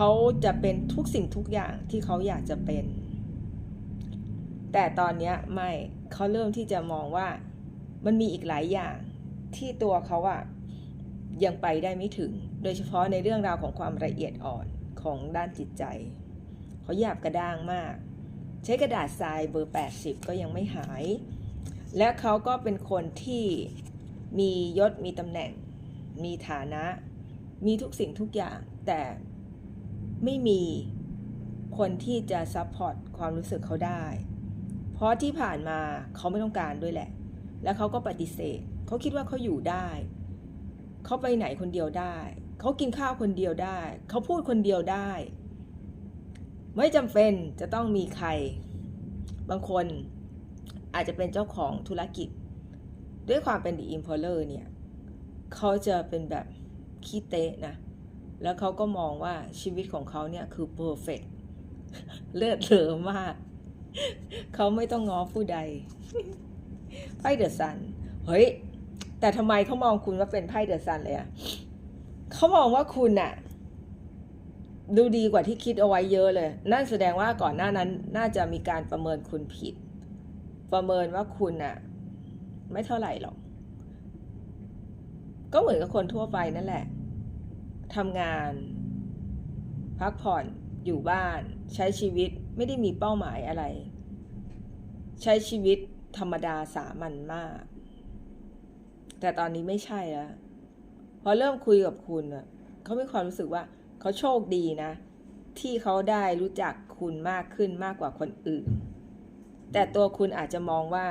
เขาจะเป็นทุกสิ่งทุกอย่างที่เขาอยากจะเป็น แต่ตอนนี้ไม่เขาเริ่มที่จะมองว่ามันมีอีกหลายอย่างที่ตัวเขาอะยังไปได้ไม่ถึง โดยเฉพาะในเรื่องราวของความละเอียดอ่อนของด้านจิตใจ เขาหยาบกระด้างมาก ใช้กระดาษทรายเบอร์ 80 ก็ยังไม่หาย และเขาก็เป็นคนที่มียศมีตำแหน่ง มีฐานะ มีทุกสิ่งทุกอย่าง แต่ ไม่มีคนที่จะซัพพอร์ตความรู้สึกเขาได้ เพราะที่ผ่านมาเขาไม่ต้องการด้วยแหละ แล้วเขาก็ปฏิเสธ เขาคิดว่าเขาอยู่ได้ เขาไปไหนคนเดียวได้ เขากินข้าวคนเดียวได้ เขาพูดคนเดียวได้ ไม่จำเป็นจะต้องมีใคร บางคนอาจจะเป็นเจ้าของธุรกิจ ด้วยความเป็น The Importer เนี่ย เขาจะเป็นแบบขี้เตะนะ แล้วเขาก็มองว่าชีวิตของเขาเนี่ยคือ perfect เลือดเลอมาก เขาไม่ต้องง้อผู้ใด ไพ่เดอะซัน เฮ้ย แต่ทำไมเขามองคุณว่าเป็นไพ่เดอะซันเลยอะเขามองว่าคุณน่ะดูดีกว่าที่คิดเอาไว้เยอะเลย นั่นแสดงว่าก่อนหน้านั้น น่าจะมีการประเมินคุณผิด ประเมินว่าคุณน่ะไม่เท่าไหร่หรอก ก็เหมือนกับคนทั่วไปนั่นแหละ ทำงาน พักผ่อนอยู่บ้าน ใช้ชีวิตไม่ได้มีเป้าหมายอะไร ใช้ชีวิตธรรมดาสามัญมาก แต่ตอนนี้ไม่ใช่แล้วพอเริ่มคุยกับคุณเขามีความรู้สึกว่าเขาโชคดีนะ ที่เขาได้รู้จักคุณมากขึ้นมากกว่าคนอื่น แต่ตัวคุณอาจจะมองว่า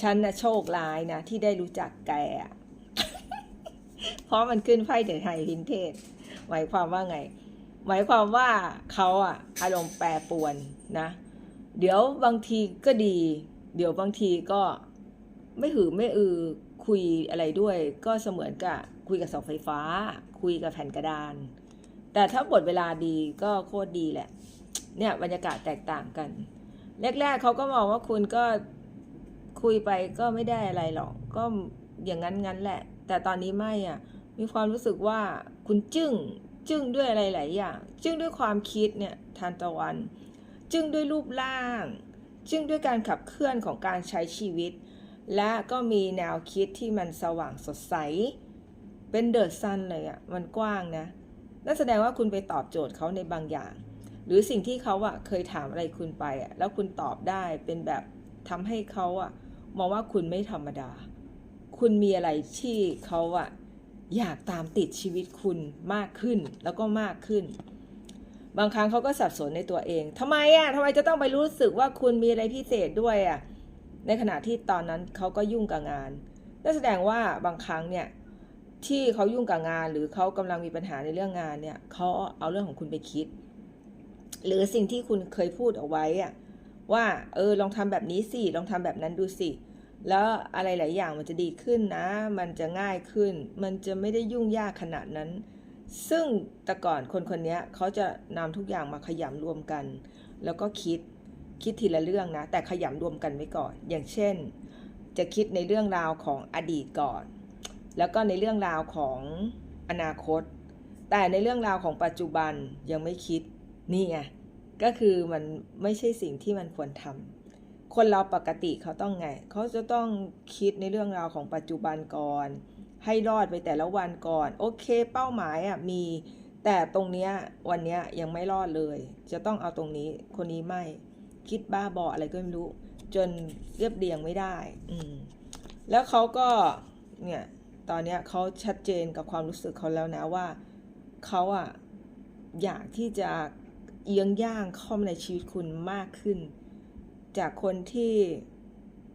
ฉันนะโชคร้ายนะ ที่ได้รู้จักแก เพราะมันขึ้นไพ่เดอะไฮพินเทสหมายความว่าไง หมายความว่าเขาอะอารมณ์แปรปรวนนะ เดี๋ยวบางทีก็ดี เดี๋ยวบางทีก็ไม่หือไม่อือคุยอะไรด้วย ก็เสมือนกับคุยกับเสาไฟฟ้า คุยกับแผ่นกระดาน แต่ถ้าบทเวลาดีก็โคตรดีแหละ เนี่ยบรรยากาศแตกต่างกัน แรกๆเขาก็มองว่าคุณก็คุยไปก็ไม่ได้อะไรหรอก ก็อย่างนั้นงั้นแหละ แต่ตอนนี้ไม่อะ มีความรู้สึกว่าคุณจึ้งจึ้งด้วยอะไรหลายอย่าง จึ้งด้วยความคิดเนี่ยทานตะวัน จึ้งด้วยรูปร่าง จึ้งด้วยการขับเคลื่อนของการใช้ชีวิต และก็มีแนวคิดที่มันสว่างสดใส เป็นเดอะซันเลยอะ่ะ มันกว้างนะ นั่นแสดงว่าคุณไปตอบโจทย์เขาในบางอย่าง หรือสิ่งที่เขาอะเคยถามอะไรคุณไปอะแล้วคุณตอบได้เป็นแบบทำให้เขาอะมองว่าคุณไม่ธรรมดา คุณมีอะไรที่เขาอะอยากตามติดชีวิตคุณมากขึ้นแล้วก็มากขึ้น บางครั้งเขาก็สับสนในตัวเองทำไมอะทำไมจะต้องไปรู้สึกว่าคุณมีอะไรพิเศษด้วยอะในขณะที่ตอนนั้นเขาก็ยุ่งกับงานนั่นแสดงว่าบางครั้งเนี่ยที่เขายุ่งกับงาน หรือเขากำลังมีปัญหาในเรื่องงานเนี่ยเขาเอาเรื่องของคุณไปคิด หรือสิ่งที่คุณเคยพูดเอาไว้อะว่าเออลองทำแบบนี้สิลองทำแบบนั้นดูสิ แล้วอะไรหลายอย่างมันจะดีขึ้นนะ มันจะง่ายขึ้น มันจะไม่ได้ยุ่งยากขนาดนั้น ซึ่งแต่ก่อนคนคนนี้เขาจะนำทุกอย่างมาขยำรวมกัน แล้วก็คิดคิดทีละเรื่องนะ แต่ขยำรวมกันไว้ก่อน อย่างเช่น จะคิดในเรื่องราวของอดีตก่อน แล้วก็ในเรื่องราวของอนาคต แต่ในเรื่องราวของปัจจุบันยังไม่คิด นี่ไง ก็คือมันไม่ใช่สิ่งที่มันควรทำ คนเราปกติเขาต้องไง เขาจะต้องคิดในเรื่องราวของปัจจุบันก่อน ให้รอดไปแต่ละวันก่อน โอเค เป้าหมายอะมี แต่ตรงเนี้ยวันเนี้ยยังไม่รอดเลย จะต้องเอาตรงนี้ คนนี้ไม่ คิดบ้าบออะไรก็ไม่รู้ จนเรียบเรียงไม่ได้ อืม แล้วเขาก็ เนี่ย ตอนเนี้ยเขาชัดเจนกับความรู้สึกเขาแล้วนะว่า เขาอะอยากที่จะเอียงย่างเข้ามาในชีวิตคุณมากขึ้น จากคนที่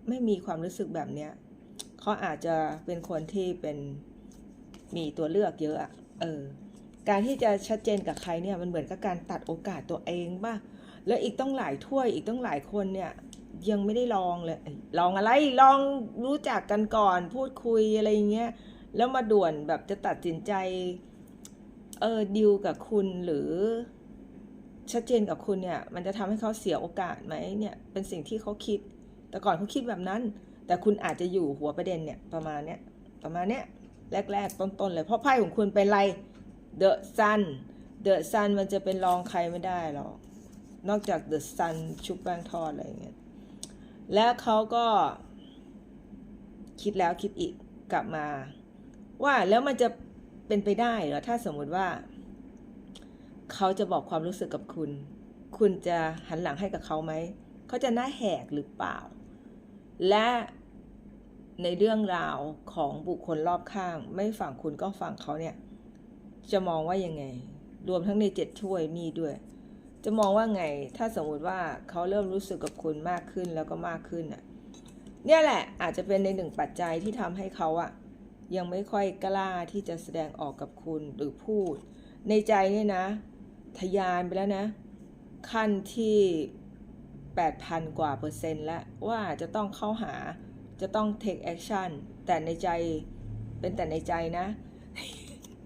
ไม่มีความรู้สึกแบบเนี้ยเขาอาจจะเป็นคนที่เป็นมีตัวเลือกเยอะเออ การที่จะชัดเจนกับใครเนี่ยมันเหมือนกับการตัดโอกาสตัวเองป่ะ แล้วอีกต้องหลายถ้วยอีกต้องหลายคนเนี่ยยังไม่ได้ลองเลย ลองอะไร ลองรู้จักกันก่อน พูดคุยอะไรอย่างเงี้ย แล้วมาด่วนแบบจะตัดสินใจ เออดิวกับคุณหรือ ชัดเจนกับคุณเนี่ย มันจะทำให้เขาเสียโอกาสไหมเนี่ย เป็นสิ่งที่เขาคิด แต่ก่อนเขาคิดแบบนั้น แต่คุณอาจจะอยู่หัวประเด็นเนี่ยประมาณเนี้ย ประมาณเนี้ย แรก ๆ ต้นๆเลย เพราะไพ่ของคุณเป็นอะไร The Sun เดอะซันมันจะเป็นรองใครไม่ได้หรอก นอกจากเดอะซันชุบแป้งทอดอะไรอย่างเงี้ย แล้วเขาก็คิดแล้วคิดอีกกลับมา ว่าแล้วมันจะเป็นไปได้เหรอถ้าสมมติว่า เขาจะบอกความรู้สึกกับคุณ คุณจะหันหลังให้กับเขาไหม เขาจะหน้าแหกหรือเปล่า และในเรื่องราวของบุคคลรอบข้าง ไม่ฝั่งคุณก็ฝั่งเขาเนี่ย จะมองว่ายังไง รวมทั้งในเจ็ดถ้วยมีด้วย จะมองว่าไง ถ้าสมมุติว่าเขาเริ่มรู้สึกกับคุณมากขึ้นแล้วก็มากขึ้นอะ เนี่ยแหละอาจจะเป็นในหนึ่งปัจจัยที่ทำให้เขาอะยังไม่ค่อยกล้าที่จะแสดงออกกับคุณหรือพูด ในใจเนี่ยนะ ทะยานไปแล้วนะ ขั้นที่ 8,000 กว่าเปอร์เซ็นต์แล้วว่าจะต้องเข้าหาจะต้อง take action แต่ในใจเป็นแต่ในใจนะ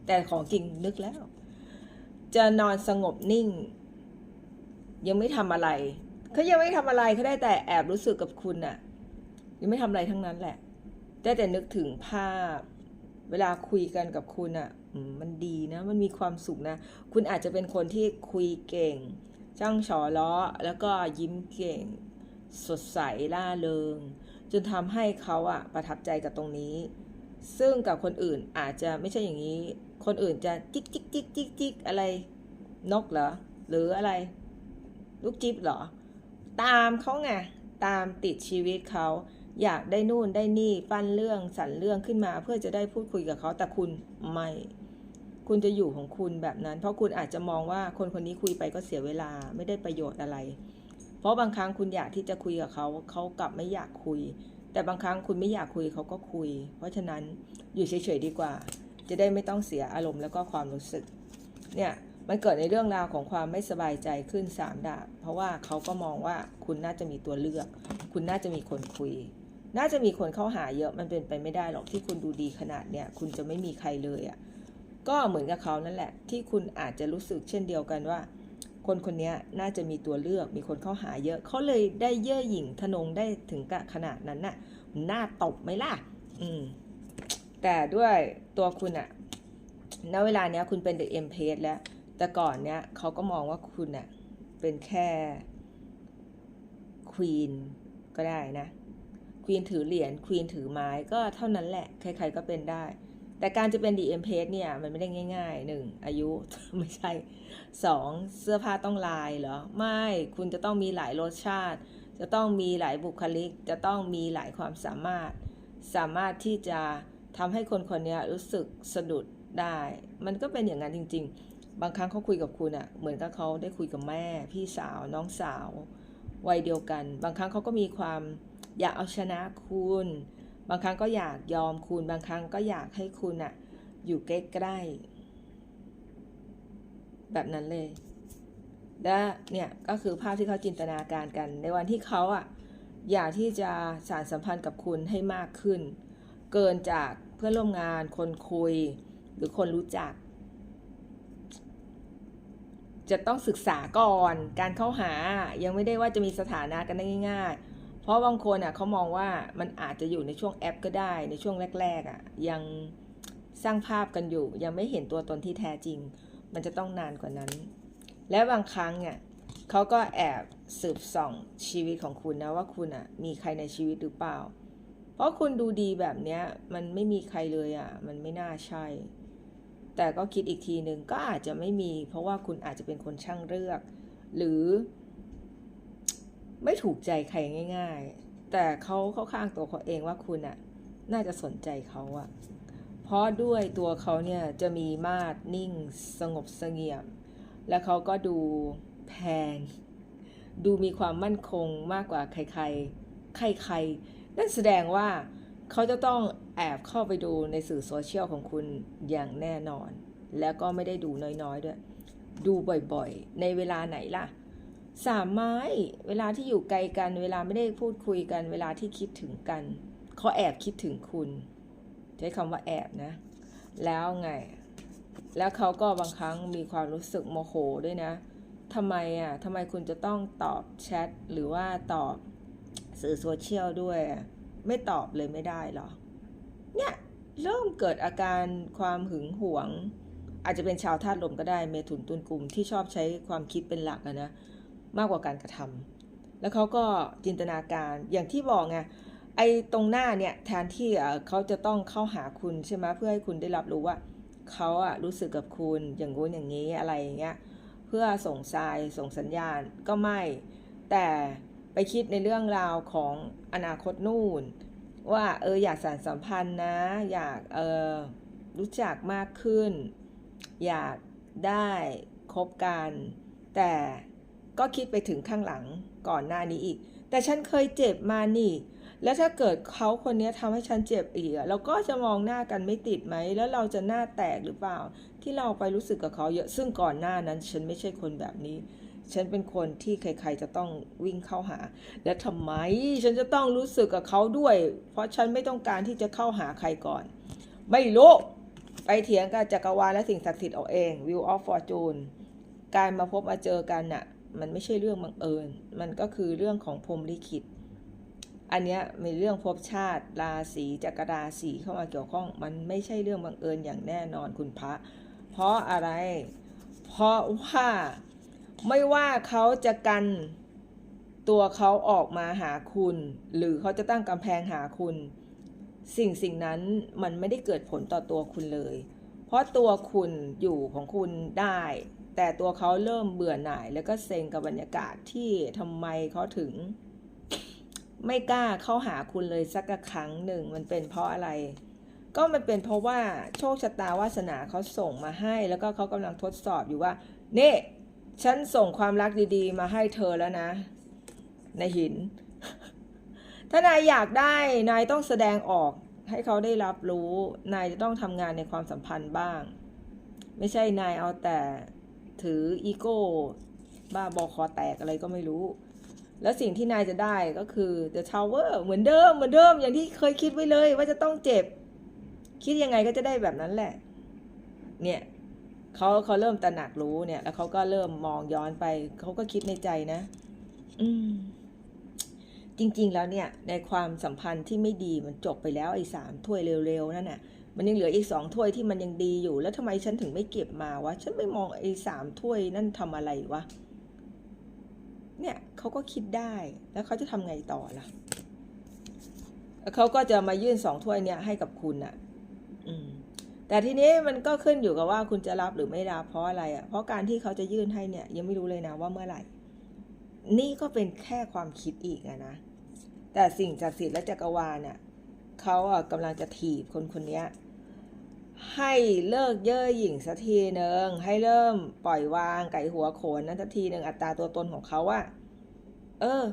แต่ของจริงนึกแล้ว จะนอนสงบนิ่ง ยังไม่ทำอะไรเขายังไม่ทำอะไรเขาได้แต่แอบรู้สึกกับคุณน่ะ ยังไม่ทำอะไรทั้งนั้นแหละ ได้แต่นึกถึงภาพ เวลาคุยกันกับคุณอะ่ะ มันดีนะ มันมีความสุขนะ คุณอาจจะเป็นคนที่คุยเก่ง ช่างฉอล้อ แล้วก็ยิ้มเก่ง สดใสล่าเริง จนทำให้เขาอะประทับใจกับตรงนี้ ซึ่งกับคนอื่นอาจจะไม่ใช่อย่างนี้ คนอื่นจะจิกจิกจิกจิกจิกอะไรนกเหรอ หรืออะไร ลูกจิ๊บเหรอ ตามเขาไง ตามติดชีวิตเขาอยากได้นู่นได้นี่ ปั้นเรื่องสรรเรื่องขึ้นมาเพื่อจะได้พูดคุยกับเขาแต่คุณไม่ คุณจะอยู่ของคุณแบบนั้น เพราะคุณอาจจะมองว่าคนคนนี้คุยไปก็เสียเวลาไม่ได้ประโยชน์อะไร เพราะบางครั้งคุณอยากที่จะคุยกับเขาเขากลับไม่อยากคุย แต่บางครั้งคุณไม่อยากคุยเขาก็คุย เพราะฉะนั้นอยู่เฉยๆดีกว่า จะได้ไม่ต้องเสียอารมณ์แล้วก็ความรู้สึกเนี่ยมันเกิดในเรื่องราวของความไม่สบายใจขึ้นสามดาบเพราะว่าเขาก็มองว่าคุณน่าจะมีตัวเลือก คุณน่าจะมีคนคุย น่าจะมีคนเข้าหาเยอะมันเป็นไปไม่ได้หรอกที่คุณดูดีขนาดเนี้ยคุณจะไม่มีใครเลยอะ่ะ ก็เหมือนกับเขานั่นแหละ ที่คุณอาจจะรู้สึกเช่นเดียวกันว่า คนคนนี้น่าจะมีตัวเลือกมีคนเข้าหาเยอะเขาเลยได้เย่อหยิ่งทนงได้ถึงกะขนาดนั้นน่ะหน้าตบไหมล่ะ อืม แต่ด้วยตัวคุณอะณเวลาเนี้ยคุณเป็นเด็กเอ็มเพสแล้ว แต่ก่อนเนี้ยเขาก็มองว่าคุณอะเป็นแค่ควีนก็ได้นะควีนถือเหรียญควีนถือไม้ก็เท่านั้นแหละ ใครๆก็เป็นได้ แต่การจะเป็นดีเอ็มเพสเนี่ย มันไม่ได้ง่ายๆหนึ่งอายุไม่ใช่สองเสื้อผ้าต้องลายเหรอ ไม่คุณจะต้องมีหลายรสชาติ จะต้องมีหลายบุคลิก จะต้องมีหลายความสามารถ สามารถที่จะทำให้คนคนนี้รู้สึกสะดุดได้ มันก็เป็นอย่างนั้นจริง ๆ บางครั้งเขาคุยกับคุณอะ่ะเหมือนกับเขาได้คุยกับแม่ พี่สาวน้องสาววัยเดียวกัน บางครั้งเขาก็มีความอยากเอาชนะคุณ บางครั้งก็อยากยอมคุณ บางครั้งก็อยากให้คุณอะอยู่ใกล้ๆแบบนั้นเลย และเนี่ยก็คือภาพที่เขาจินตนาการกัน ในวันที่เขาอะอยากที่จะสารสัมพันธ์กับคุณให้มากขึ้น เกินจากเพื่อนร่วมงาน คนคุย หรือคนรู้จัก จะต้องศึกษาก่อน การเข้าหายังไม่ได้ว่าจะมีสถานะกันได้ง่าย ๆ เพราะบางคนอะเขามองว่ามันอาจจะอยู่ในช่วงแอปก็ได้ในช่วงแรก ๆอะยังสร้างภาพกันอยู่ ยังไม่เห็นตัวตนที่แท้จริง มันจะต้องนานกว่านั้น และบางครั้งเนี่ยเขาก็แอบสืบส่องชีวิตของคุณนะว่าคุณอะมีใครในชีวิตหรือเปล่า เพราะคุณดูดีแบบเนี้ยมันไม่มีใครเลยอะมันไม่น่าใช่ แต่ก็คิดอีกทีหนึ่งก็อาจจะไม่มี เพราะว่าคุณอาจจะเป็นคนช่างเลือก หรือ ไม่ถูกใจใครง่าย ๆ แต่เขาเข้าข้างตัวเขาเองว่าคุณอะน่าจะสนใจเขาอะเพราะด้วยตัวเขาเนี่ยจะมีมาดนิ่งสงบเสงี่ยม และเขาก็ดูแพง ดูมีความมั่นคงมากกว่าใครๆ ใครๆ นั่นแสดงว่าเขาจะต้องแอบเข้าไปดูในสื่อโซเชียลของคุณอย่างแน่นอน แล้วก็ไม่ได้ดูน้อยๆด้วย ดูบ่อยๆ ในเวลาไหนล่ะ สามไม้ เวลาที่อยู่ไกลกัน เวลาไม่ได้พูดคุยกัน เวลาที่คิดถึงกันเขาแอบคิดถึงคุณ ใช้คำว่าแอบนะ แล้วไง แล้วเขาก็บางครั้งมีความรู้สึกโมโหด้วยนะทำไมอะทำไมคุณจะต้องตอบแชทหรือว่าตอบสื่อโซเชียลด้วย ไม่ตอบเลยไม่ได้เหรอ เนี่ยเริ่มเกิดอาการความหึงหวง อาจจะเป็นชาวธาตุลมก็ได้เมถุนตุลกลุ่มที่ชอบใช้ความคิดเป็นหลักนะ มากกว่าการกระทำแล้วเขาก็จินตนาการอย่างที่บอกไงไอ้ตรงหน้าเนี่ยแทนที่เอ่อเขาจะต้องเข้าหาคุณใช่ไหมเพื่อให้คุณได้รับรู้ว่าเขาอะรู้สึกกับคุณอย่างงู้นอย่างนี้อะไรอย่างเงี้ยเพื่อส่งทรายส่งสัญญาณก็ไม่ แต่ไปคิดในเรื่องราวของอนาคตนู่น ว่าเอออยากสานสัมพันธ์นะ อยากเออรู้จักมากขึ้น อยากได้คบกัน แต่ ก็คิดไปถึงข้างหลังก่อนหน้านี้อีก แต่ฉันเคยเจ็บมานี่ แล้วถ้าเกิดเขาคนนี้ทำให้ฉันเจ็บอีกเราก็จะมองหน้ากันไม่ติดไหม แล้วเราจะหน้าแตกหรือเปล่า ที่เราไปรู้สึกกับเขาเยอะ ซึ่งก่อนหน้านั้น ฉันไม่ใช่คนแบบนี้ ฉันเป็นคนที่ใคร ๆ จะต้องวิ่งเข้าหา และทำไมฉันจะต้องรู้สึกกับเขาด้วย เพราะฉันไม่ต้องการที่จะเข้าหาใครก่อน ไม่รู้ ไปเถียงกับจักรวาลและสิ่งศักดิ์สิทธิ์เอาเอง View of Fortune การมาพบมาเจอกันน่ะ มันไม่ใช่เรื่องบังเอิญ มันก็คือเรื่องของพรมลิขิต อันเนี้ยมีเรื่องภพชาติ ราศีจักรราศีเข้ามาเกี่ยวข้อง มันไม่ใช่เรื่องบังเอิญอย่างแน่นอนคุณพระ เพราะอะไร เพราะว่าไม่ว่าเขาจะกันตัวเขาออกมาหาคุณ หรือเขาจะตั้งกำแพงหาคุณ สิ่งสิ่งนั้นมันไม่ได้เกิดผลต่อตัวคุณเลย เพราะตัวคุณอยู่ของคุณได้ แต่ตัวเขาเริ่มเบื่อหน่าย แล้วก็เซ็งกับบรรยากาศที่ทำไมเขาถึง ไม่กล้าเข้าหาคุณเลยสักครั้งหนึ่ง มันเป็นเพราะอะไร ก็มันเป็นเพราะว่าโชคชะตาวาสนาเขาส่งมาให้ แล้วก็เขากำลังทดสอบอยู่ว่าเน่ฉันส่งความรักดีๆ มาให้เธอแล้วนะ ในหิน ถ้านายอยากได้นายต้องแสดงออกให้เขาได้รับรู้ นายจะต้องทำงานในความสัมพันธ์บ้าง ไม่ใช่นายเอาแต่ ถืออีโก้บ้าบอคอแตกอะไรก็ไม่รู้ แล้วสิ่งที่นายจะได้ก็คือ The Tower เหมือนเดิมเหมือนเดิมอย่างที่เคยคิดไว้เลยว่าจะต้องเจ็บ คิดยังไงก็จะได้แบบนั้นแหละ เนี่ยเขาเขาเริ่มตระหนักรู้เนี่ย แล้วเขาก็เริ่มมองย้อนไป เขาก็คิดในใจนะ อืม จริง ๆ แล้วเนี่ย ในความสัมพันธ์ที่ไม่ดีมันจบไปแล้วไอ้สามถ้วยเร็ว ๆ นั่นน่ะ มันยังเหลืออีกสองถ้วยที่มันยังดีอยู่ แล้วทำไมฉันถึงไม่เก็บมาวะ ฉันไม่มองไอ้สามถ้วยนั่นทำอะไรวะ เนี่ยเขาก็คิดได้ แล้วเขาจะทำไงต่อล่ะ เขาก็จะมายื่นสองถ้วยเนี่ยให้กับคุณน่ะอืมแต่ทีนี้มันก็ขึ้นอยู่กับว่าคุณจะรับหรือไม่รับเพราะอะไรอะ เพราะการที่เขาจะยื่นให้เนี่ย ยังไม่รู้เลยนะว่าเมื่อไหร่ นี่ก็เป็นแค่ความคิดอีกอะนะ แต่สิ่งศักสิทธิ์และจักรวาลเนี่ยเขาอะกำลังจะถีบคนคนเนี้ย ให้เลิกเย่อหยิ่งสักทีหนึ่งให้เริ่มปล่อยวางไก่หัวโขนนั้นสักทีหนึ่งอัตราตัวตนของเขาอะเออ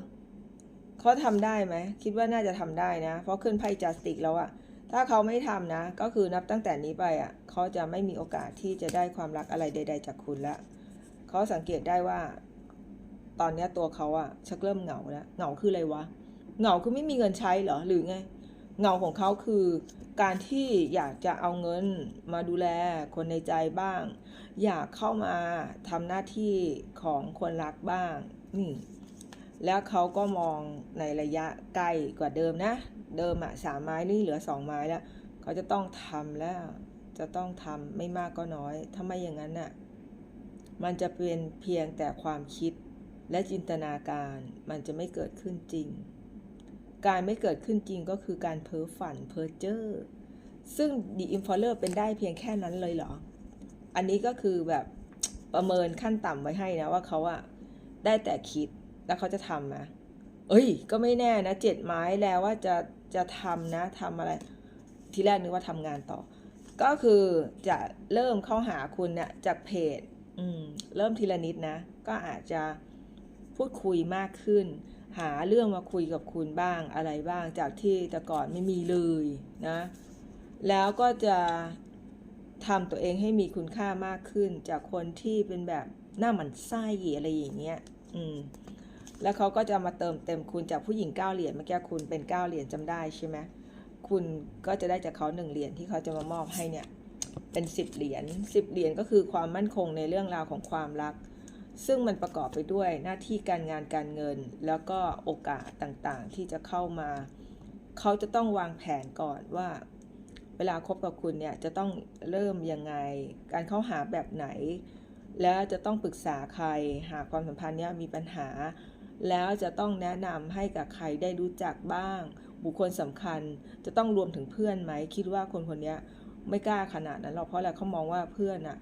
เขาทำได้ไหมคิดว่าน่าจะทำได้นะ เพราะขึ้นไพ่จัสติกแล้วอะถ้าเขาไม่ทำนะ ก็คือนับตั้งแต่นี้ไปอะเขาจะไม่มีโอกาสที่จะได้ความรักอะไรใด ๆ จากคุณละเขาสังเกตได้ว่า ตอนเนี้ตัวเขาอะชักเริ่มเหงาแล้วเหงาคืออะไรวะเหงาคือไม่มีเงินใช้เหรอหรือไงเหงาของเขาคือ การที่อยากจะเอาเงินมาดูแลคนในใจบ้าง อยากเข้ามาทำหน้าที่ของคนรักบ้างนี่แล้วเขาก็มองในระยะไกลกว่าเดิมนะ เดิมอะสามไม้นี่เหลือสองไม้แล้วเขาจะต้องทำแล้ว จะต้องทำไม่มากก็น้อยถ้าไม่อย่างนั้นน่ะมันจะเป็นเพียงแต่ความคิดและจินตนาการมันจะไม่เกิดขึ้นจริง การไม่เกิดขึ้นจริงก็คือการเพ้อฝันเพ้อเจ้อซึ่งดีอินฟอเลอร์เป็นได้เพียงแค่นั้นเลยเหรอ อันนี้ก็คือแบบประเมินขั้นต่ำไว้ให้นะว่าเขาอะได้แต่คิดแล้วเขาจะทำนะเอ้ย ก็ไม่แน่นะเจ็ดไม้แล้วว่าจะจะทำนะทำอะไร ทีแรกนึกว่าทำงานต่อ ก็คือจะเริ่มเข้าหาคุณเนี่ยจากเพจ อืม เริ่มทีละนิดนะ ก็อาจจะพูดคุยมากขึ้น หาเรื่องมาคุยกับคุณบ้างอะไรบ้างจากที่แต่ก่อนไม่มีเลยนะ แล้วก็จะทำตัวเองให้มีคุณค่ามากขึ้น จากคนที่เป็นแบบหน้าหมันไส้อะไรอย่างเงี้ย อืม แล้วเขาก็จะมาเติมเต็มคุณจากผู้หญิงเก้าเหรียญเมื่อกี้คุณเป็นเก้าเหรียญจำได้ใช่ไหมคุณก็จะได้จากเขาหนึ่งเหรียญที่เขาจะมามอบให้เนี่ย เป็นสิบเหรียญสิบเหรียญก็คือความมั่นคงในเรื่องราวของความรัก ซึ่งมันประกอบไปด้วยหน้าที่การงานการเงิน แล้วก็โอกาสต่างๆ ที่จะเข้ามา เขาจะต้องวางแผนก่อนว่า เวลาคบกับคุณเนี่ยจะต้องเริ่มยังไง การเข้าหาแบบไหน แล้วจะต้องปรึกษาใคร หากความสัมพันธ์เนี้ยมีปัญหา แล้วจะต้องแนะนำให้กับใครได้รู้จักบ้าง บุคคลสำคัญจะต้องรวมถึงเพื่อนไหม คิดว่าคนคนนี้ไม่กล้าขนาดนั้นหรอกเพราะอะไรเขามองว่าเพื่อนอะ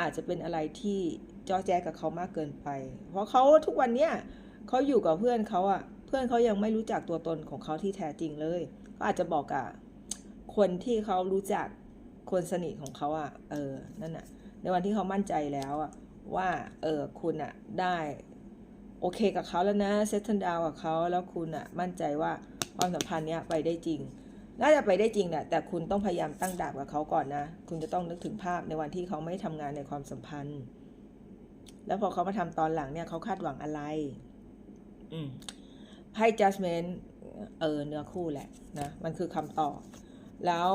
อาจจะเป็นอะไรที่จอแจ๊กับเขามากเกินไป เพราะเขาทุกวันเนี้ยเขาอยู่กับเพื่อนเขาอะเพื่อนเขายังไม่รู้จักตัวตนของเขาที่แท้จริงเลยก็อาจจะบอกกับคนที่เขารู้จักคนสนิทของเขาอะเออนั่นน่ะในวันที่เขามั่นใจแล้วอะว่าเออคุณอะได้โอเคกับเขาแล้วนะเซตทันดาวกับเขาแล้วคุณอะมั่นใจว่าความสัมพันธ์เนี้ยไปได้จริง น่าจะไปได้จริงแหละแต่คุณต้องพยายามตั้งดาบกับเขาก่อนนะ คุณจะต้องนึกถึงภาพในวันที่เขาไม่ทำงานในความสัมพันธ์ แล้วพอเขามาทำตอนหลังเนี่ยเขาคาดหวังอะไร อืมไพ่ judgment เออเนื้อคู่แหละนะมันคือคำตอบ แล้ว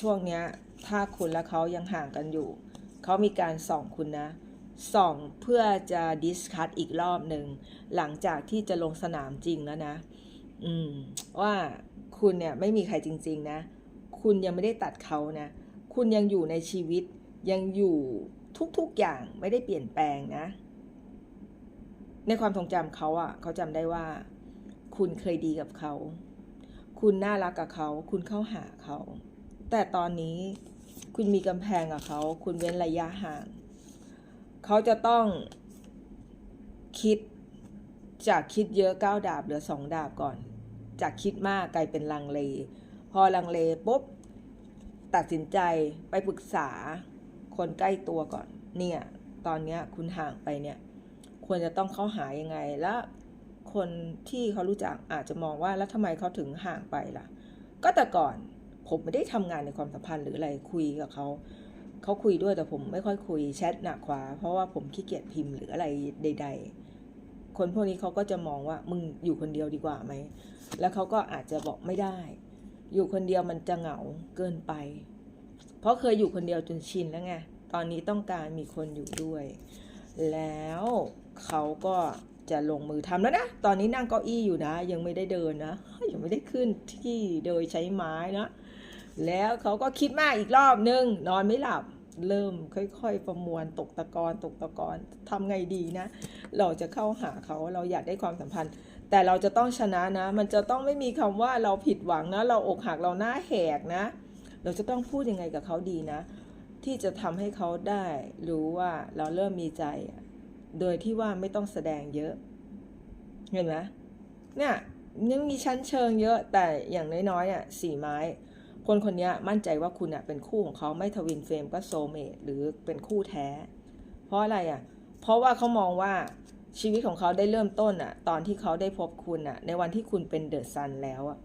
ช่วงเนี้ยถ้าคุณและเขายังห่างกันอยู่ เขามีการส่องคุณนะส่องเพื่อจะดิสคัตอีกรอบหนึ่ง หลังจากที่จะลงสนามจริงแล้วนะ อืม ว่าคุณเนี่ยไม่มีใครจริง ๆ นะ คุณยังไม่ได้ตัดเขานะ คุณยังอยู่ในชีวิต ยังอยู่ทุกๆอย่างไม่ได้เปลี่ยนแปลงนะ ในความทรงจำเขาอะ่ะ เขาจำได้ว่า คุณเคยดีกับเขา คุณน่ารักกับเขา คุณเข้าหาเขา แต่ตอนนี้คุณมีกำแพงกับเขา คุณเว้นระยะห่าง เขาจะต้องคิดจากคิดเยอะก้าวดาบเหลือสองดาบก่อน จากคิดมากกลายเป็นลังเล พอลังเลปุ๊บตัดสินใจไปปรึกษาคนใกล้ตัวก่อน เนี่ย ตอนเนี้ยคุณห่างไปเนี่ย ควรจะต้องเข้าหายังไง แล้วคนที่เขารู้จักอาจจะมองว่าแล้วทำไมเขาถึงห่างไปล่ะ ก็แต่ก่อนผมไม่ได้ทำงานในความสัมพันธ์หรืออะไรคุยกับเขาเขาคุยด้วยแต่ผมไม่ค่อยคุยแชทหนักขวาเพราะว่าผมขี้เกียจพิมพ์หรืออะไรใด ๆ คนพวกนี้เขาก็จะมองว่ามึงอยู่คนเดียวดีกว่าไหม แล้วเขาก็อาจจะบอกไม่ได้ อยู่คนเดียวมันจะเหงาเกินไป เพราะเคยอยู่คนเดียวจนชินแล้วไง ตอนนี้ต้องการมีคนอยู่ด้วย แล้วเขาก็จะลงมือทำแล้วนะ ตอนนี้นั่งเก้าอี้อยู่นะ ยังไม่ได้เดินนะ ยังไม่ได้ขึ้นที่โดยใช้ไม้นะ แล้วเขาก็คิดมากอีกรอบนึง นอนไม่หลับ เริ่มค่อยๆ ประมวลตกตะกอนตกตะกอนทำไงดีนะ เราจะเข้าหาเขาเราอยากได้ความสัมพันธ์ แต่เราจะต้องชนะนะ มันจะต้องไม่มีคำว่าเราผิดหวังนะ เราอกหักเราหน้าแหกนะ เราจะต้องพูดยังไงกับเขาดีนะ ที่จะทำให้เขาได้รู้ว่าเราเริ่มมีใจ โดยที่ว่าไม่ต้องแสดงเยอะ เห็นไหมเนี่ยยังมีชั้นเชิงเยอะแต่อย่างน้อยๆอะสี่ไม้ คนคนนี้มั่นใจว่าคุณอะเป็นคู่ของเขาไม่ทวินเฟรมก็โซเมตหรือเป็นคู่แท้ เพราะอะไรอะ เพราะว่าเขามองว่าชีวิตของเขาได้เริ่มต้นอะ ตอนที่เขาได้พบคุณอะ ในวันที่คุณเป็นเดอะซันแล้วอะ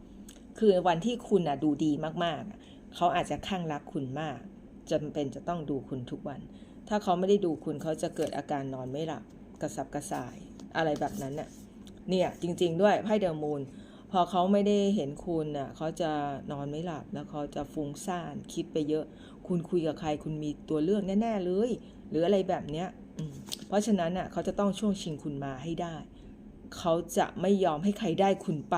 คือวันที่คุณอะดูดีมากๆ เขาอาจจะข้างรักคุณมากจำเป็นจะต้องดูคุณทุกวัน ถ้าเขาไม่ได้ดูคุณเขาจะเกิดอาการนอนไม่หลับกระสับกระส่ายอะไรแบบนั้นน่ะเนี่ยจริง ๆ ด้วยไพ่เดอะมูน พอเขาไม่ได้เห็นคุณน่ะเขาจะนอนไม่หลับแล้วเขาจะฟุ้งซ่านคิดไปเยอะ คุณคุยกับใครคุณมีตัวเลือกแน่ๆเลย หรืออะไรแบบเนี้ยเพราะฉะนั้นน่ะเขาจะต้องช่วงชิงคุณมาให้ได้ เขาจะไม่ยอมให้ใครได้คุณไป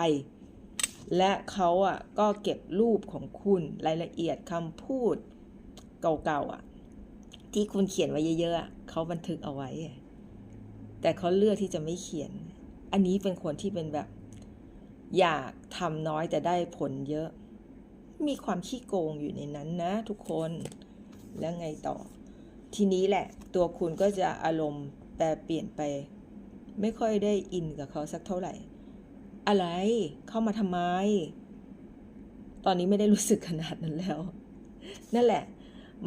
และเขาอะก็เก็บรูปของคุณรายละเอียดคำพูดเก่าๆอะ ที่คุณเขียนไว้เยอะๆเขาบันทึกเอาไว้ แต่เขาเลือกที่จะไม่เขียน อันนี้เป็นคนที่เป็นแบบ อยากทำน้อยแต่ได้ผลเยอะ มีความขี้โกงอยู่ในนั้นนะทุกคนแล้วไงต่อ ทีนี้แหละ ตัวคุณก็จะอารมณ์แปรเปลี่ยนไป ไม่ค่อยได้อินกับเขาสักเท่าไหร่ อะไรเข้ามาทำไม ตอนนี้ไม่ได้รู้สึกขนาดนั้นแล้ว นั่นแหละ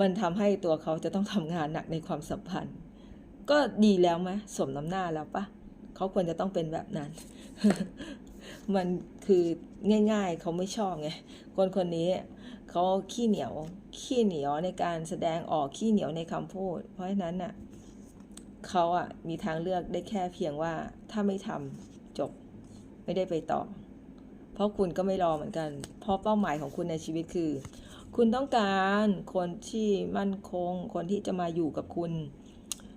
มันทำให้ตัวเขาจะต้องทำงานหนักในความสัมพันธ์ ก็ดีแล้วไหมสมน้ำหน้าแล้วปะเขาควรจะต้องเป็นแบบนั้น มันคือง่าย ๆ เขาไม่ชอบไงคนคนนี้เขาขี้เหนียวขี้เหนียวในการแสดงออกขี้เหนียวในคำพูด เพราะฉะนั้นน่ะเขาอะมีทางเลือกได้แค่เพียงว่าถ้าไม่ทำจบไม่ได้ไปต่อ เพราะคุณก็ไม่รอเหมือนกัน เพราะเป้าหมายของคุณในชีวิตคือ คุณต้องการคนที่มั่นคง คนที่จะมาอยู่กับคุณ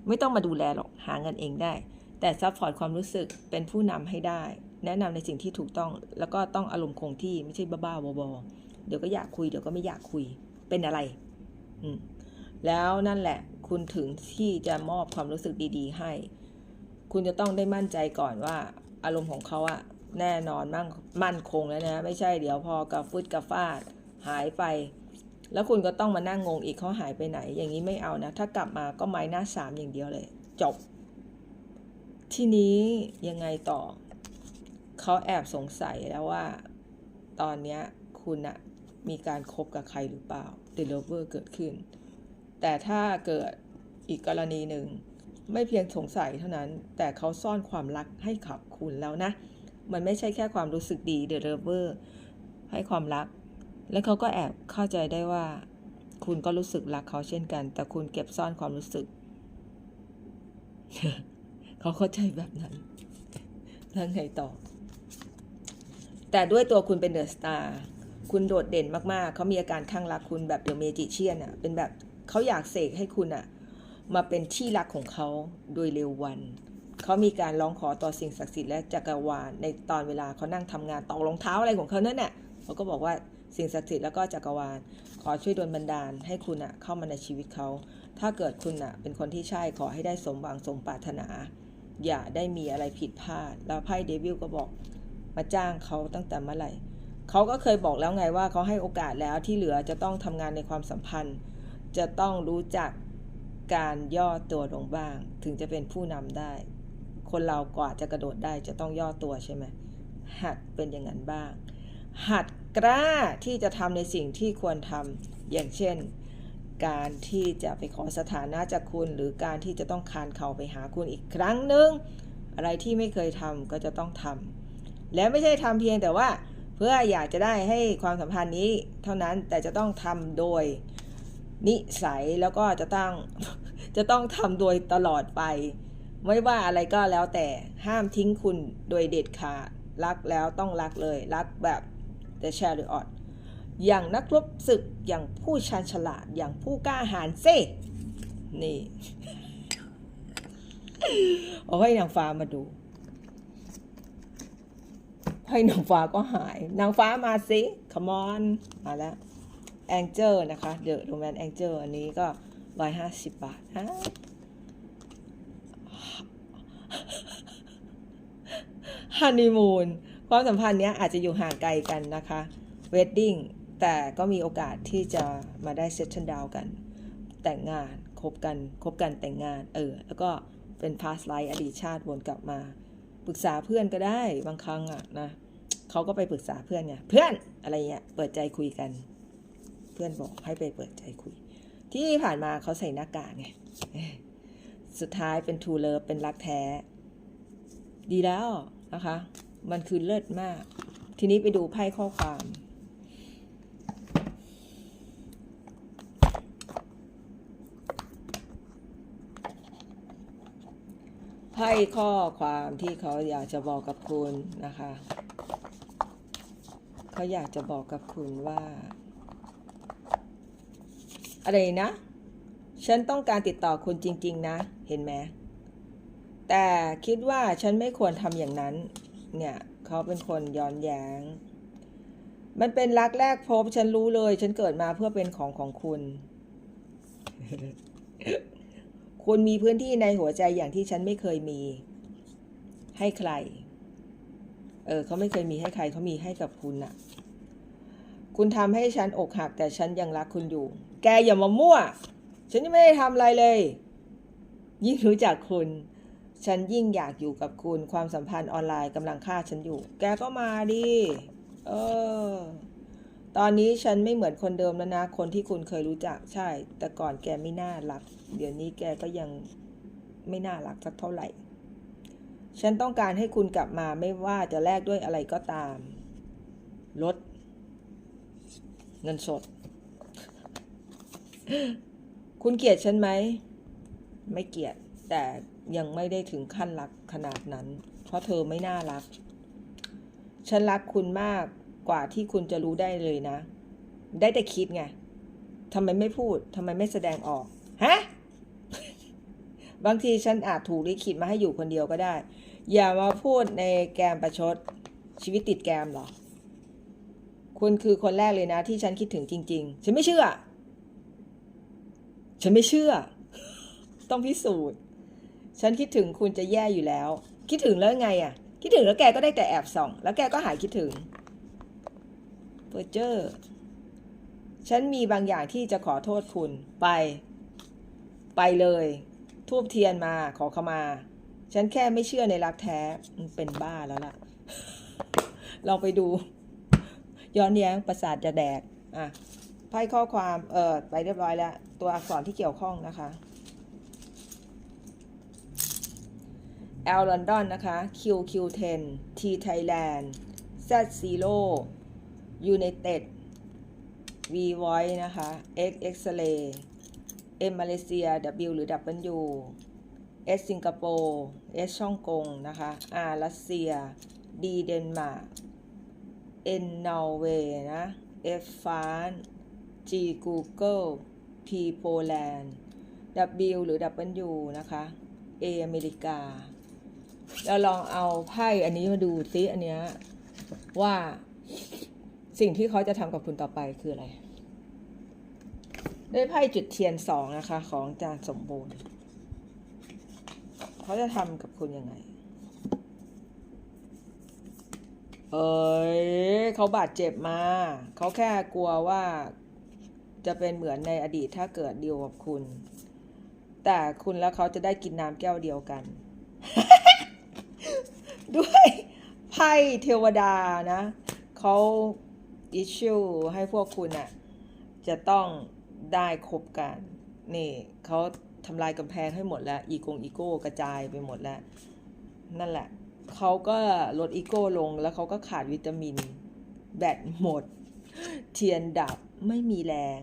ไม่ต้องมาดูแลหรอกหาเงินเองได้ แต่ซัพพอร์ตความรู้สึกเป็นผู้นำให้ได้ แนะนำในสิ่งที่ถูกต้อง แล้วก็ต้องอารมณ์คงที่ไม่ใช่บ้าๆบอๆเดี๋ยวก็อยากคุยเดี๋ยวก็ไม่อยากคุยเป็นอะไร อืมแล้วนั่นแหละ คุณถึงที่จะมอบความรู้สึกดี ๆ ให้ คุณจะต้องได้มั่นใจก่อนว่า อารมณ์ของเขาอะแน่นอนมั่งมั่นคงแล้วนะ ไม่ใช่เดี๋ยวพอกระฟุดกระฟาด หายไป แล้วคุณก็ต้องมานั่งงงอีกเขาหายไปไหน อย่างนี้ไม่เอานะ ถ้ากลับมาก็ไม้หน้าสามอย่างเดียวเลย จบ ทีนี้ยังไงต่อ เขาแอบสงสัยแล้วว่า ตอนนี้คุณอะมีการคบกับใครหรือเปล่า d e l o v e r เกิดขึ้น แต่ถ้าเกิดอีกกรณีหนึ่ง ไม่เพียงสงสัยเท่านั้น แต่เขาซ่อนความรักให้กับคุณแล้วนะ มันไม่ใช่แค่ความรู้สึกดี The Lover ให้ความรัก แล้วเขาก็แอบเข้าใจได้ว่า คุณก็รู้สึกรักเขาเช่นกัน แต่คุณเก็บซ่อนความรู้สึก เขาเข้าใจแบบนั้นแล้วไงต่อ แต่ด้วยตัวคุณเป็นเดอะสตาร์คุณโดดเด่นมากๆ เขามีอาการข้างรักคุณแบบเดอะเมจิเชียนอะเป็นแบบเขาอยากเสกให้คุณอะ มาเป็นที่รักของเขาโดยเร็ววัน เขามีการร้องขอต่อสิ่งศักดิ์สิทธิ์และจักรวาลในตอนเวลาเขานั่งทำงานต่อรองเท้าอะไรของเขานั่นน่ะเขาก็บอกว่าสิ่งศักดิ์สิทธิ์แล้วก็จักรวาล ขอช่วยดลบันดาลให้คุณอะเข้ามาในชีวิตเขา ถ้าเกิดคุณอะเป็นคนที่ใช่ขอให้ได้สมหวังสมปรารถนา อย่าได้มีอะไรผิดพลาด แล้วไพ่เดวิลก็บอก มาจ้างเขาตั้งแต่เมื่อไหร่เขาก็เคยบอกแล้วไงว่าเขาให้โอกาสแล้วที่เหลือจะต้องทำงานในความสัมพันธ์ จะต้องรู้จักการย่อตัวลงบ้าง ถึงจะเป็นผู้นำได้ คนเรากว่าจะกระโดดได้จะต้องย่อตัวใช่ไหมหัดเป็นอย่างนั้นบ้าง หัดกล้าที่จะทำในสิ่งที่ควรทำอย่างเช่น การที่จะไปขอสถานะจากคุณ หรือการที่จะต้องคานเข่าไปหาคุณอีกครั้งหนึ่งอะไรที่ไม่เคยทำก็จะต้องทำ และไม่ใช่ทำเพียงแต่ว่า เพื่ออยากจะได้ให้ความสัมพันธ์นี้เท่านั้นแต่จะต้องทำโดยนิสัยแล้วก็จะต้องจะต้องทำโดยตลอดไป ไม่ว่าอะไรก็แล้วแต่ห้ามทิ้งคุณโดยเด็ดขาดรักแล้วต้องรักเลย รักแบบแต่แชร์หรือออดอย่างนักรบศึกอย่างผู้ชาญฉลาดอย่างผู้กล้าหาญเซ่นี่ เอาให้นางฟ้ามาดู ให้นางฟ้าก็หาย นางฟ้ามาสิ come on มาแล้ว Angel นะคะ The Roman Angel อันนี้ก็150บบาทฮะฮันนีมูนความสัมพันธ์เนี้ยอาจจะอยู่ห่างไกลกันนะคะเวดดิ้งแต่ก็มีโอกาสที่จะมาได้เซ t ชันดาวกัน แต่งงานคบกันคบกันแต่งงานเออ แล้วก็เป็น past life อดีตชาติวนกลับมา ปรึกษาเพื่อนก็ได้บางครั้งอะนะเขาก็ไปปรึกษาเพื่อนไงเพื่อนอะไรเงี้ยเปิดใจคุยกัน เพื่อนบอกให้ไปเปิดใจคุย ที่ผ่านมาเขาใส่หน้ากากไงสุดท้ายเป็นทูเลิฟเป็นรักแท้ ดีแล้วนะคะ มันคือเลิศมาก ทีนี้ไปดูไพ่ข้อความ ไพ่ข้อความที่เขาอยากจะบอกกับคุณนะคะ เขาอยากจะบอกกับคุณว่า อะไรนะ ฉันต้องการติดต่อคุณจริง ๆ นะ เห็นไหมแต่คิดว่าฉันไม่ควรทำอย่างนั้น เนี่ย เขาเป็นคนย้อนแย้ง มันเป็นรักแรกพบ ฉันรู้เลย ฉันเกิดมาเพื่อเป็นของของคุณ คุณมีพื้นที่ในหัวใจอย่างที่ฉันไม่เคยมี ให้ใคร เออเขาไม่เคยมีให้ใครเขามีให้กับคุณน่ะคุณทำให้ฉันอกหัก แต่ฉันยังรักคุณอยู่ แกอย่ามามั่ว ฉันยังไม่ได้ทำอะไรเลย ยิ่งรู้จักคุณ ฉันยิ่งอยากอยู่กับคุณ ความสัมพันธ์ออนไลน์กำลังฆ่าฉันอยู่ แกก็มาดิ เออ ตอนนี้ฉันไม่เหมือนคนเดิมแล้วนะ คนที่คุณเคยรู้จักใช่ แต่ก่อนแกไม่น่ารัก เดี๋ยวนี้แกก็ยังไม่น่ารักสักเท่าไหร่ ฉันต้องการให้คุณกลับมาไม่ว่าจะแลกด้วยอะไรก็ตามลดเงินสด คุณเกลียดฉันไหม ไม่เกลียด แต่ยังไม่ได้ถึงขั้นรักขนาดนั้น เพราะเธอไม่น่ารัก ฉันรักคุณมาก กว่าที่คุณจะรู้ได้เลยนะ ได้แต่คิดไงทำไมไม่พูดทำไมไม่แสดงออกฮะบางทีฉันอาจถูกลิขิตมาให้อยู่คนเดียวก็ได้ อย่ามาพูดในแกมประชดชีวิตติดแกมหรอ คุณคือคนแรกเลยนะ ที่ฉันคิดถึงจริง ๆ ฉันไม่เชื่อ ฉันไม่เชื่อ ต้องพิสูจน์ ฉันคิดถึงคุณจะแย่อยู่แล้ว คิดถึงแล้วไงอะ คิดถึงแล้วแกก็ได้แต่แอบส่อง แล้วแกก็หายคิดถึง เพอเจอร์ฉันมีบางอย่างที่จะขอโทษคุณไป ไปเลย ทูบเทียนมาขอขมา ฉันแค่ไม่เชื่อในรักแท้มึงเป็นบ้าแล้วล่ะลองไปดู ย้อนแย้งประสาทจะแดก อะไพ่ข้อความเออไปเรียบร้อยแล้ว ตัวอักษรที่เกี่ยวข้องนะคะ L London นนะคะ QQ10 T Thailand Z Zero United V Voice นะคะ X X-ray M Malaysia W หรือ W S สิงคโปร์ S ช่องกงนะคะ R รัสเซีย D เดนมาร์ก N นอร์เวย์นะ F ฟราน G Google P โปแลนด์ W หรือ W นะคะ A อเมริกา เราลองเอาไพ่อันนี้มาดูซิอันเนี้ยว่า สิ่งที่เขาจะทำกับคุณต่อไปคืออะไร ได้ไพ่จุดเทียนสองนะคะ ของจารย์สมบูรณ์ เขาจะทำกับคุณยังไง เอ้ยเขาบาดเจ็บมา เขาแค่กลัวว่าจะเป็นเหมือนในอดีตถ้าเกิดเดีลกับคุณ แต่คุณและเขาจะได้กินน้ำแก้วเดียวกัน ด้วยไพ่เทวดานะเขา อิชชูให้พวกคุณอะจะต้องได้คบกัน นี่เขาทำลายกำแพงให้หมดแล้ว อีกงอีโก้กระจายไปหมดแล้ว นั่นแหละ เขาก็ลดอีโก้ลงแล้วเขาก็ขาดวิตามิน แบตหมด เทียนดับไม่มีแรง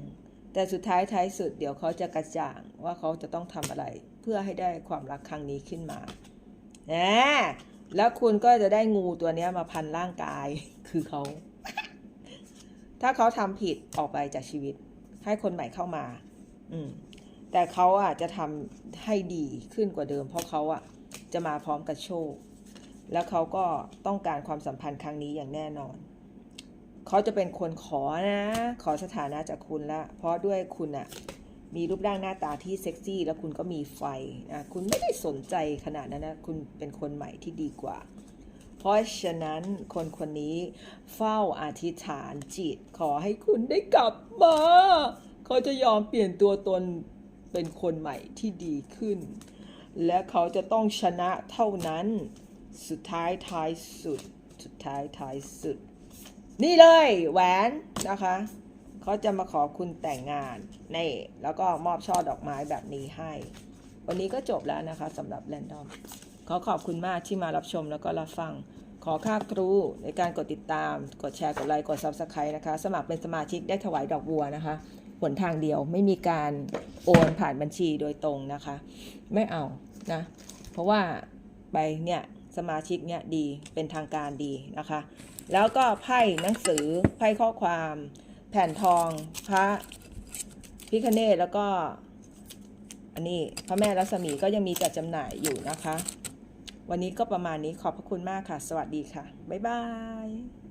แต่สุดท้ายท้ายสุดเดี๋ยวเขาจะกระจ่างว่าเขาจะต้องทำอะไร เพื่อให้ได้ความรักครั้งนี้ขึ้นมาแหมแล้วคุณก็จะได้งูตัวนี้มาพันร่างกายคือเขา ถ้าเขาทำผิดออกไปจากชีวิต ให้คนใหม่เข้ามา อืมแต่เขาอะจะทำให้ดีขึ้นกว่าเดิม เพราะเขาอะจะมาพร้อมกับโชค แล้วเขาก็ต้องการความสัมพันธ์ครั้งนี้อย่างแน่นอน เขาจะเป็นคนขอนะ ขอสถานะจากคุณละ เพราะด้วยคุณอะมีรูปร่างหน้าตาที่เซ็กซี่ แล้วคุณก็มีไฟนะคุณไม่ได้สนใจขนาดนั้นนะ คุณเป็นคนใหม่ที่ดีกว่า เพราะฉะนั้นคนคนนี้เฝ้าอธิษฐานจิต ขอให้คุณได้กลับมา เขาจะยอมเปลี่ยนตัวตนเป็นคนใหม่ที่ดีขึ้น และเขาจะต้องชนะเท่านั้น สุดท้ายท้ายสุด สุดท้ายท้ายสุด นี่เลยแหวนนะคะเขาจะมาขอคุณแต่งงานนี่แล้วก็มอบช่อดอกไม้แบบนี้ให้ วันนี้ก็จบแล้วนะคะสำหรับแรนดอม ขอขอบคุณมากที่มารับชมแล้วก็รับฟัง ขอค่าครูในการกดติดตาม กดแชร์ กดไลค์ กด Subscribe นะคะ สมัครเป็นสมาชิกได้ถวายดอกบัวนะคะ หนทางเดียวไม่มีการโอนผ่านบัญชีโดยตรงนะคะ ไม่เอานะ เพราะว่าไปเนี่ยสมาชิกเนี่ยดีเป็นทางการดีนะคะ แล้วก็ไพ่หนังสือไพ่ข้อความ แผ่นทองพระพิคเนตแล้วก็อันนี้พระแม่รัศมีก็ยังมีจัดจำหน่ายอยู่นะคะ วันนี้ก็ประมาณนี้ขอบพระคุณมากค่ะ สวัสดีค่ะ บ๊ายบาย